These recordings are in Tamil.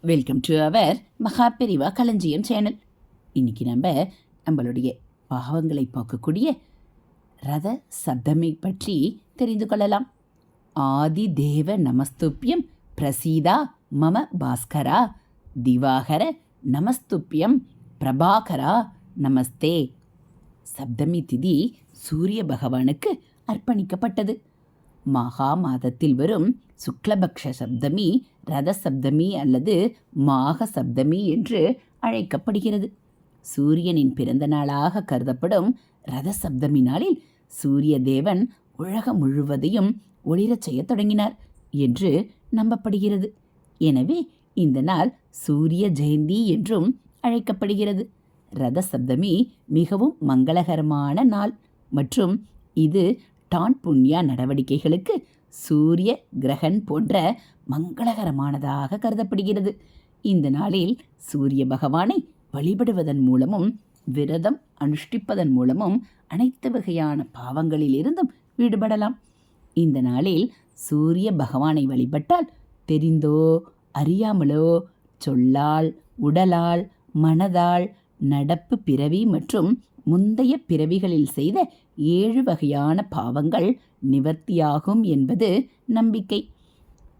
வெல்கம் டு அவர் மகா பெரிவா களஞ்சியம் சேனல் இன்னைக்கு நம்ம நம்மளுடைய பாவங்களை போக்கக்கூடிய ரத சப்தமை பற்றி தெரிந்து கொள்ளலாம். ஆதி தேவ நமஸ்துப்பியம் பிரசீதா மம பாஸ்கரா. திவாகர நமஸ்துப்பியம் பிரபாகரா. நமஸ்தே. சப்தமி திதி சூரிய பகவானுக்கு அர்ப்பணிக்கப்பட்டது. மகா மாதத்தில் வரும் சுக்லபக்ஷ சப்தமி ரத சப்தமி அல்லது மாக சப்தமி என்று அழைக்கப்படுகிறது. சூரியனின் பிறந்த நாளாக கருதப்படும் ரத சப்தமி நாளில் சூரிய தேவன் உலகம் முழுவதையும் ஒளிரச் செய்யத் தொடங்கினார் என்று நம்பப்படுகிறது. எனவே இந்த நாள் சூரிய ஜெயந்தி என்றும் அழைக்கப்படுகிறது. ரத சப்தமி மிகவும் மங்களகரமான நாள் மற்றும் இது டான் புண்ணியா நடவடிக்கைகளுக்கு சூரிய கிரகன் போன்ற மங்களகரமானதாக கருதப்படுகிறது. இந்த நாளில் சூரிய பகவானை வழிபடுவதன் மூலமும் விரதம் அனுஷ்டிப்பதன் மூலமும் அனைத்து வகையான பாவங்களிலிருந்தும் விடுபடலாம். இந்த நாளில் சூரிய பகவானை வழிபட்டால் தெரிந்தோ அறியாமலோ சொல்லால் உடலால் மனதால் நடப்பு பிறவி மற்றும் முந்தைய பிறவிகளில் செய்த ஏழு வகையான பாவங்கள் நிவர்த்தியாகும் என்பது நம்பிக்கை.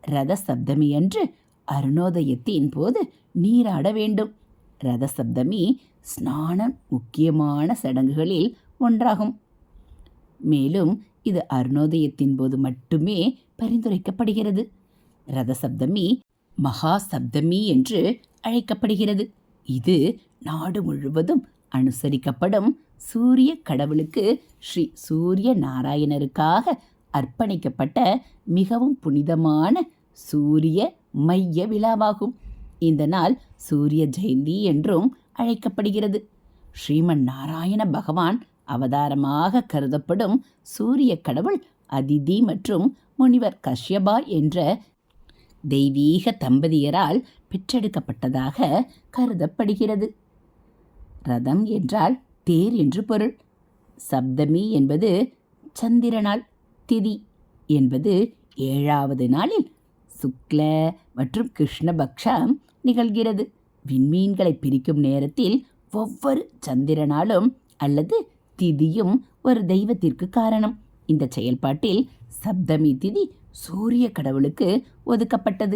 ரத சப்தமி அன்று அருணோதயத்தின் போது நீராட வேண்டும். ரத சப்தமி ஸ்நானம் முக்கியமான சடங்குகளில் ஒன்றாகும். மேலும் இது அருணோதயத்தின் போது மட்டுமே பரிந்துரைக்கப்படுகிறது. ரத சப்தமி மகா சப்தமி என்று அழைக்கப்படுகிறது. இது நாடு முழுவதும் அனுசரிக்கப்படும். சூரிய கடவுளுக்கு ஸ்ரீ சூரிய நாராயணருக்காக அர்ப்பணிக்கப்பட்ட மிகவும் புனிதமான சூரிய மைய விழாவாகும். இந்த நாள் சூரிய ஜெயந்தி என்றும் அழைக்கப்படுகிறது. ஸ்ரீமன் நாராயண பகவான் அவதாரமாக கருதப்படும் சூரிய கடவுள் அதிதி மற்றும் முனிவர் கஷ்யபா என்ற தெய்வீக தம்பதியரால் பெற்றெடுக்கப்பட்டதாக கருதப்படுகிறது. ரதம் என்றால் தேர் என்று பொருள். சப்தமி என்பது சந்திரனால் திதி என்பது ஏழாவது நாளில் சுக்ல மற்றும் கிருஷ்ணபக்ஷம் நிகழ்கிறது. விண்மீன்களை பிரிக்கும் நேரத்தில் ஒவ்வொரு சந்திரனாலும் அல்லது திதியும் ஒரு தெய்வத்திற்கு காரணம். இந்த செயல்பாட்டில் சப்தமி திதி சூரிய கடவுளுக்கு ஒதுக்கப்பட்டது.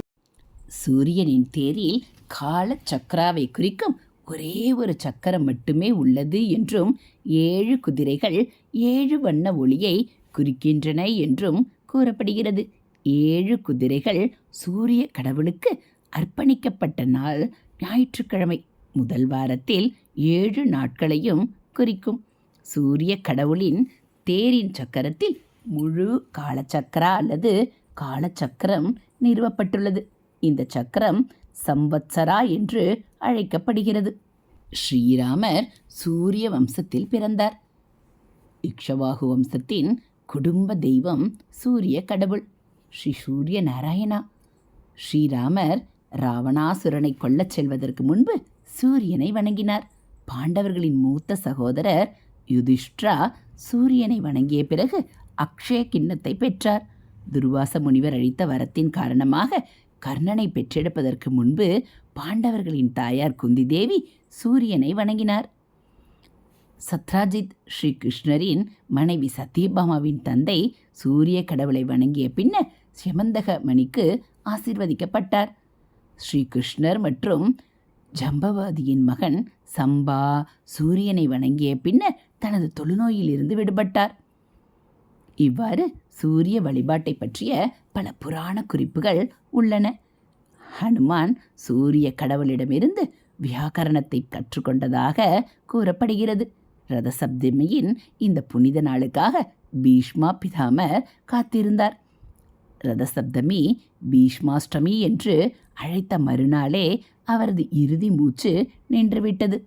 சூரியனின் தேரில் கால சக்ராவை குறிக்கும் ஒரே ஒரு சக்கரம் மட்டுமே உள்ளது என்றும் ஏழு குதிரைகள் ஏழு வண்ண ஒளியை குறிக்கின்றன என்றும் கூறப்படுகிறது. ஏழு குதிரைகள் சூரிய கடவுளுக்கு அர்ப்பணிக்கப்பட்ட நாள் ஞாயிற்றுக்கிழமை. முதல் வாரத்தில் ஏழு நாட்களையும் குறிக்கும். சூரிய கடவுளின் தேரின் சக்கரத்தில் முழு காலச்சக்கரா அல்லது காலச்சக்கரம் நிறுவப்பட்டுள்ளது. இந்த சக்கரம் சம்பத்சரா என்று அழைக்கப்படுகிறது. ஸ்ரீராமர் சூரிய வம்சத்தில் பிறந்தார். இக்ஷவாகு வம்சத்தின் குடும்ப தெய்வம் சூரிய கடவுள். ஸ்ரீ சூரிய நாராயணா. ஸ்ரீராமர் ராவணாசுரனை கொல்லச் செல்வதற்கு முன்பு சூரியனை வணங்கினார். பாண்டவர்களின் மூத்த சகோதரர் யுதிஷ்ட்ரா சூரியனை வணங்கிய பிறகு அக்ஷய கிண்ணத்தை பெற்றார். துர்வாச முனிவர் அளித்த வரத்தின் காரணமாக கர்ணனை பெற்றெடுப்பதற்கு முன்பு பாண்டவர்களின் தாயார் குந்தி தேவி சூரியனை வணங்கினார். சத்ராஜித் ஸ்ரீ கிருஷ்ணரின் மனைவி சத்யபாமாவின் தந்தை சூரிய கடவுளை வணங்கிய பின்னர் செமந்தக மணிக்கு ஆசிர்வதிக்கப்பட்டார். ஸ்ரீ கிருஷ்ணர் மற்றும் ஜம்பவாதியின் மகன் சம்பா சூரியனை வணங்கிய பின்னர் தனது தொழுநோயிலிருந்து விடுபட்டார். இவ்வாறு சூரிய வழிபாட்டை பற்றிய பல புராண குறிப்புகள் உள்ளன. ஹனுமான் சூரிய கடவுளிடமிருந்து வியாக்கரணத்தை கற்றுக்கொண்டதாக கூறப்படுகிறது. ரதசப்தமியின் இந்த புனித நாளுக்காக பீஷ்மா பிதாமர் காத்திருந்தார். ரதசப்தமி பீஷ்மாஷ்டமி என்று அழைத்த மறுநாளே அவரது இறுதி மூச்சு நின்றுவிட்டது.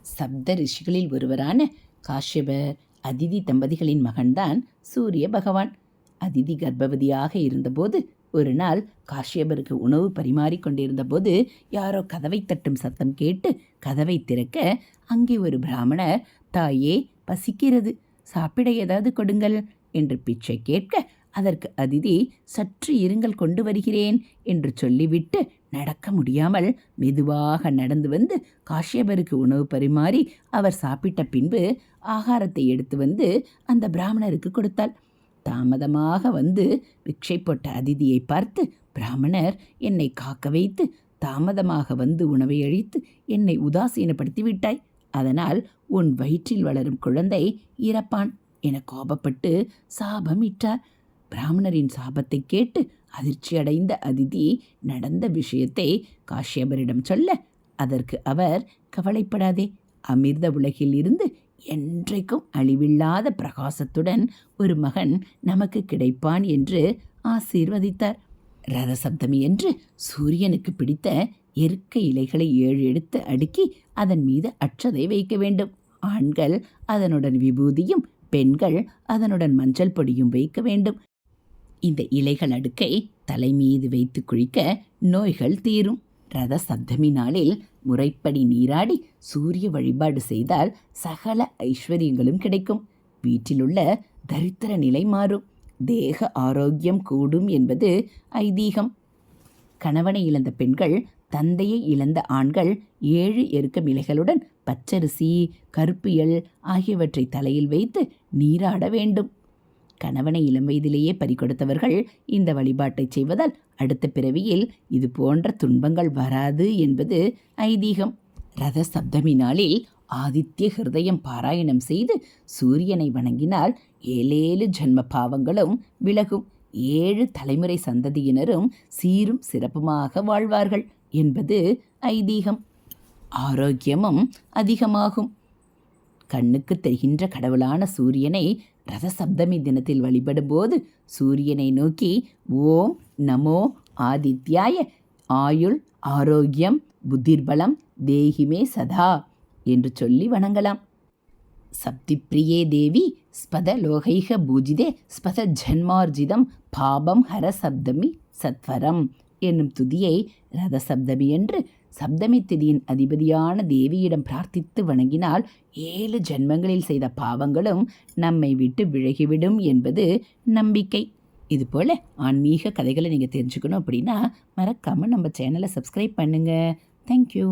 சப்த ரிஷிகளில் ஒருவரான காஷ்யபர் அதிதி தம்பதிகளின் மகன்தான் சூரிய பகவான். அதிதி கர்ப்பவதியாக இருந்தபோது ஒரு நாள் காஷ்யபருக்கு உணவு பரிமாறிக் கொண்டிருந்தபோது யாரோ கதவை தட்டும் சத்தம் கேட்டு கதவை திறக்க அங்கே ஒரு பிராமணர் தாயே பசிக்கிறது. சாப்பிட ஏதாவது கொடுங்கள் என்று பிச்சை கேட்க அதற்கு அதிதி சற்று இருங்கள் கொண்டு வருகிறேன் என்று சொல்லிவிட்டு நடக்க முடியாமல் மெதுவாக நடந்து வந்து காஷ்யபருக்கு உணவு பரிமாறி அவர் சாப்பிட்ட பின்பு ஆகாரத்தை எடுத்து வந்து அந்த பிராமணருக்கு கொடுத்தாள். தாமதமாக வந்து பிக்ஷை போட்ட அதிதியை பார்த்து பிராமணர் என்னை காக்க வைத்து தாமதமாக வந்து உணவை அழித்து என்னை உதாசீனப்படுத்தி விட்டாய். அதனால் உன் வயிற்றில் வளரும் குழந்தை இறப்பான் என கோபப்பட்டு சாபம் இட்டார் பிராமணரின் சாபத்தை கேட்டு அதிர்ச்சியடைந்த அதிதி நடந்த விஷயத்தை காஷ்யபரிடம் சொல்ல அதற்கு அவர் கவலைப்படாதே அமிர்த உலகில் இருந்து என்றைக்கும் அழிவில்லாத பிரகாசத்துடன் ஒரு மகன் நமக்கு கிடைப்பான் என்று ஆசீர்வதித்தார். ரத சப்தமி என்று சூரியனுக்கு பிடித்த எருக்க இலைகளை ஏழு எடுத்து அடுக்கி அதன் மீது அற்றதை வைக்க வேண்டும். ஆண்கள் அதனுடன் விபூதியும் பெண்கள் அதனுடன் மஞ்சள் பொடியும் வைக்க வேண்டும். இந்த இலைகள் அடுக்கை தலைமீது வைத்து குளிக்க நோய்கள் தீரும். ரத சப்தமி நாளில் முறைப்படி நீராடி சூரிய வழிபாடு செய்தால் சகல ஐஸ்வர்யங்களும் கிடைக்கும். வீட்டிலுள்ள தரித்திர நிலை மாறும். தேக ஆரோக்கியம் கூடும் என்பது ஐதீகம். கணவனை இழந்த பெண்கள் தந்தையை இழந்த ஆண்கள் ஏழு எருக்கம் இலைகளுடன் பச்சரிசி கருப்பியல் ஆகியவற்றை தலையில் வைத்து நீராட வேண்டும். கணவனை இளம் வயதிலேயே பறிகொடுத்தவர்கள் இந்த வழிபாட்டை செய்வதால் அடுத்த பிறவியில் இது போன்ற துன்பங்கள் வராது என்பது ஐதீகம். ரத சப்தமி நாளில் ஆதித்ய ஹிருதயம் பாராயணம் செய்து சூரியனை வணங்கினால் ஏழேழு ஜன்ம பாவங்களும் விலகும். ஏழு தலைமுறை சந்ததியினரும் சீரும் சிறப்புமாக வாழ்வார்கள் என்பது ஐதீகம். ஆரோக்கியமும் அதிகமாகும். கண்ணுக்கு தெரிகின்ற கடவுளான சூரியனை ரத சப்தமி தினத்தில் வழிபடும்போது சூரியனை நோக்கி ஓம் நமோ ஆதித்யாய ஆயுள் ஆரோக்கியம் புத்திர்பலம் தேகிமே சதா என்று சொல்லி வணங்கலாம். சப்திப்ரியே தேவி ஸ்பத லோகைக பூஜிதே ஸ்பத ஜன்மார்ஜிதம் பாபம் ஹர சப்தமி சத்வரம் என்னும் துதியை ரத சப்தமி என்று சப்தமி திதியின் அதிபதியான தேவியிடம் பிரார்த்தித்து வணங்கினால் ஏழு ஜென்மங்களில் செய்த பாவங்களும் நம்மை விட்டு விலகிவிடும் என்பது நம்பிக்கை. இதுபோல் ஆன்மீக கதைகளை நீங்கள் தெரிஞ்சுக்கணும் அப்படின்னா மறக்காமல் நம்ம சேனலை சப்ஸ்கிரைப் பண்ணுங்கள் தேங்க்யூ